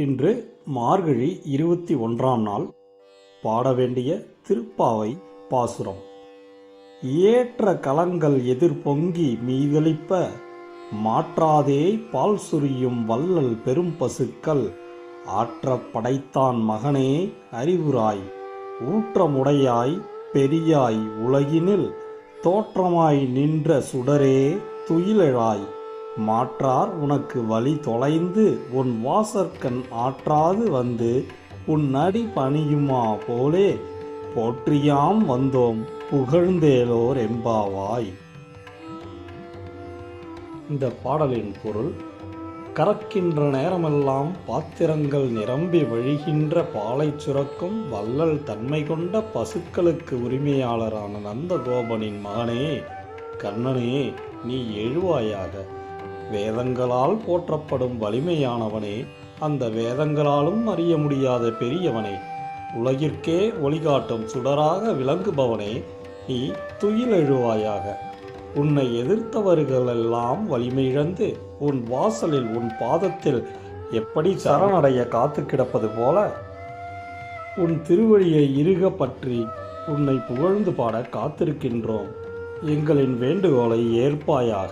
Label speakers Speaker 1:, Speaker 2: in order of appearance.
Speaker 1: இன்று மார்கழி இருபத்தி ஒன்றாம் நாள். பாட வேண்டிய திருப்பாவை பாசுரம். ஏற்ற கலங்கள் எதிர் பொங்கி மீதளிப்ப மாற்றாதே பால் சுரியும் வள்ளல் பெரும் பசுக்கள் ஆற்றப் படைத்தான் மகனே அறிவுராய் ஊற்றமுடையாய் பெரியாய் உலகினில் தோற்றமாய் நின்ற சுடரே துயிலழாய். மாற்றார் உனக்கு வழி தொலைந்து உன் வாசற்கண் ஆற்றாது வந்து உன் அடி பணியுமா போலே? போற்றியாம் வந்தோம் புகழ்ந்தேலோர் எம்பாவாய் இந்த பாடலின் பொருள் கறக்கின்ற நேரமெல்லாம் பாத்திரங்கள் நிரம்பி வழிகின்ற பாலைச் சுரக்கும் வள்ளல் தன்மை கொண்ட பசுக்களுக்கு உரிமையாளரான நந்தகோபனின் மகனே கண்ணனே நீ எழுவாயாக. வேதங்களால் போற்றப்படும் வலிமையானவனே அந்த வேதங்களாலும் அறிய முடியாத பெரியவனே உலகிற்கே ஒளிகாட்டும் சுடராக விளங்குபவனே நீ துயிலெழுவாயாக. உன்னை எதிர்த்தவர்களெல்லாம் வலிமையிழந்து உன் வாசலில் உன் பாதத்தில் எப்படி சரணடைய காத்து கிடப்பது போல? உன் திருவழியை இறுக பற்றி உன்னை புகழ்ந்து பாட காத்திருக்கின்றோம். எங்களின் வேண்டுகோளை ஏற்பாயாக.